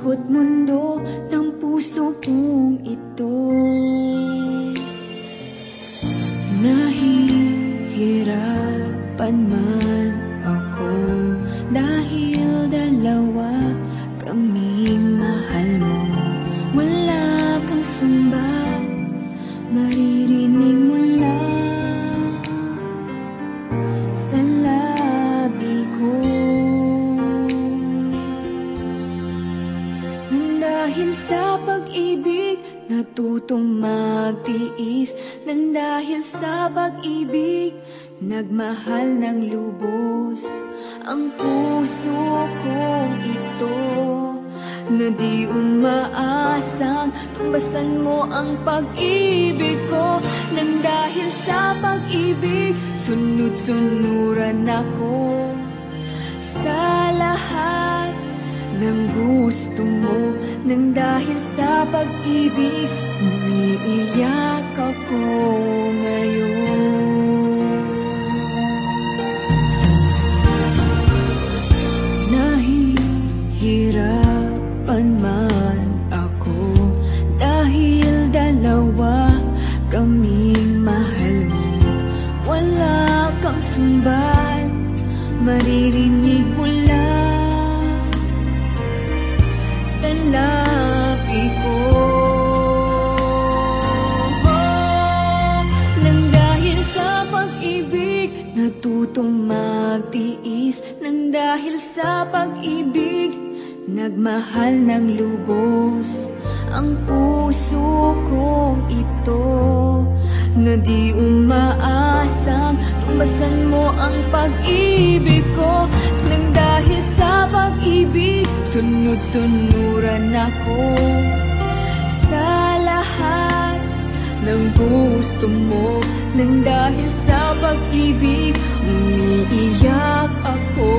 Umikot mundo ng puso kong ito. Nahihirapan man ako Dahil dalawa kaming mahal mo. Wala kang sumbat Maririnig dahil sa pag-ibig Natutong magtiis. Nang dahil sa pag-ibig Nagmahal ng lubos. Ang puso kong ito Na di umaasang Tumbasan mo ang pag-ibig ko. Nang dahil sa pag-ibig Sunod-sunuran ako Sa lahat ng gusto mo Nang dahil sa pag-ibig Umiiyak ako ngayon. Nahihirapan man ako Dahil dalawa kaming mahal mo. Wala kang sumbat Maririnig magtiis Nang dahil sa pag-ibig Nagmahal ng lubos Ang puso kong ito Na di umaasang Tumbasan mo ang pag-ibig ko. Nang dahil sa pag-ibig Sunod-sunuran ako Sa lahat ng gusto mo. Nang dahil sa pag-ibig Umiiyak ako